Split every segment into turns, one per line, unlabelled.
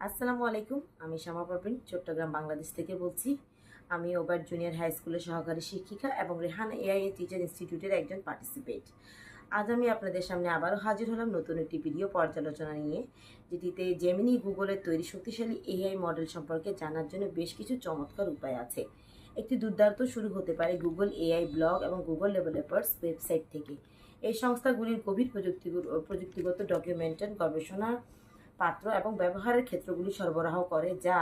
আসসালামু আলাইকুম, আমি শ্যামা পারভিন, চট্টগ্রাম, বাংলাদেশ থেকে বলছি। আমি ওবার জুনিয়র হাই স্কুলের সহকারী শিক্ষিকা এবং রেহান এআই টিচার ইনস্টিটিউটের একজন পার্টিসিপেট আজ আমি আপনাদের সামনে আবারও হাজির হলাম নতুন একটি ভিডিও পর্যালোচনা নিয়ে, যেটিতে জেমিনি গুগলের তৈরি শক্তিশালী এআই মডেল সম্পর্কে জানার জন্য বেশ কিছু চমৎকার উপায় আছে। একটি দুর্দান্ত শুরু হতে পারে গুগল এআই ব্লগ এবং গুগল ডেভেলপার্স ওয়েবসাইট থেকে। এই সংস্থাগুলির গভীর প্রযুক্তি প্রযুক্তিগত ডকুমেন্টেন গবেষণা পাত্র এবং ব্যবহারের ক্ষেত্রগুলি সরবরাহ করে, যা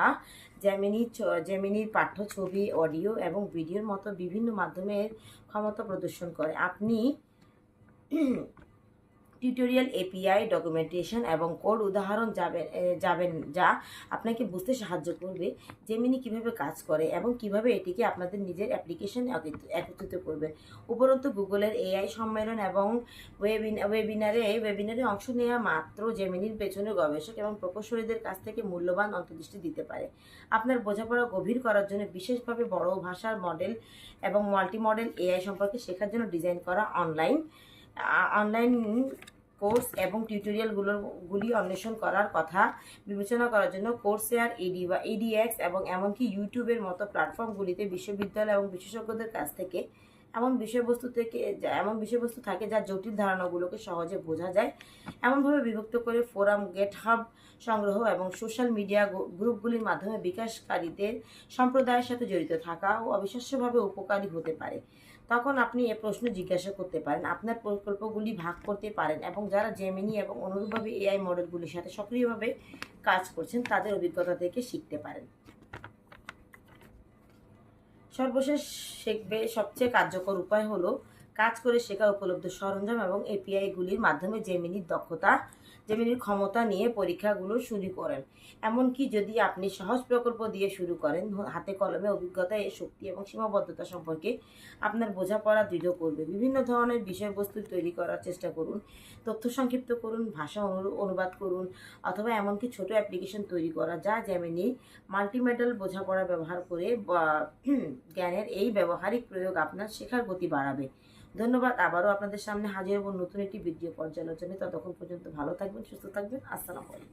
জ্যামিনি জ্যামিনির পাঠ্য ছবি, অডিও এবং ভিডিওর মতো বিভিন্ন মাধ্যমের ক্ষমতা প্রদর্শন করে। আপনি টিউটোরিয়াল এপিআই ডকুমেন্টেশন এবং কোড উদাহরণ যাবেন এ, যাবেন যা আপনাকে বুঝতে সাহায্য করবে জেমিনি কীভাবে কাজ করে এবং কীভাবে এটিকে আপনাদের নিজের অ্যাপ্লিকেশনে একত্রিত করবে। উপরন্তু গুগলের এআই সম্মেলন এবং ওয়েবিন ওয়েবিনারে ওয়েবিনারে অংশ নেওয়া মাত্র জেমিনির পেছনে গবেষক এবং প্রকৌশলীদের কাছ থেকে মূল্যবান অন্তর্দৃষ্টি দিতে পারে। আপনার বোঝাপড়া গভীর করার জন্য বিশেষভাবে বড় ভাষার মডেল এবং মাল্টি মডেল এআই সম্পর্কে শেখার জন্য ডিজাইন করা অনলাইন অনলাইন কোর্স এবং টিউটোরিয়ালগুলোর গুলি অন্বেষণ করার কথা বিবেচনা করার জন্য কোর্সেয়ার এডি বা এডিএক্স এবং এমনকি ইউটিউবের মতো প্ল্যাটফর্মগুলিতে বিশ্ববিদ্যালয় এবং বিশেষজ্ঞদের কাছ থেকে এমন বিষয়বস্তু থেকে এমন বিষয়বস্তু থাকে যা জটিল ধারণাগুলোকে সহজে বোঝা যায়। এমনভাবে বিভক্ত করে ফোরাম গেট হাব সংগ্রহ এবং সোশ্যাল মিডিয়া গ্রুপগুলির মাধ্যমে বিকাশকারীদের সম্প্রদায়ের সাথে জড়িত থাকা ও অবিশ্বাস্যভাবে উপকারী হতে পারে। তখন আপনি এ প্রশ্ন জিজ্ঞাসা করতে পারেন, আপনার প্রকল্পগুলি ভাগ করতে পারেন এবং যারা জেমিনি এবং অনুরূপভাবে এআই মডেলগুলির সাথে সক্রিয়ভাবে কাজ করছেন, তাদের অভিজ্ঞতা থেকে শিখতে পারেন। সর্বশেষ শিখবে, সবচেয়ে কার্যকর উপায় হলো কাজ করে শেখা উপলব্ধ সরঞ্জাম এবং এপিআইগুলির মাধ্যমে জেমিনির দক্ষতা জেমিনির ক্ষমতা নিয়ে পরীক্ষাগুলো শুরু করেন। এমনকি যদি আপনি সহজ প্রকল্প দিয়ে শুরু করেন, হাতে কলমে অভিজ্ঞতা এর শক্তি এবং সীমাবদ্ধতা সম্পর্কে আপনার বোঝাপড়া দৃঢ় করবে। বিভিন্ন ধরনের বিষয়বস্তু তৈরি করার চেষ্টা করুন, তথ্য সংক্ষিপ্ত করুন, ভাষা অনু- অনুবাদ করুন, অথবা এমনকি ছোট অ্যাপ্লিকেশন তৈরি করা, যা জেমিনি মাল্টিমেডাল বোঝাপড়া ব্যবহার করে জ্ঞানের এই ব্যবহারিক প্রয়োগ আপনার শেখার গতি বাড়াবে। ধন্যবাদ, আবারও আপনাদের সামনে হাজির হব নতুন একটি ভিডিও পর্যালোচনায়। ততক্ষণ পর্যন্ত ভালো থাকবেন, সুস্থ থাকবেন। আসসালামু আলাইকুম।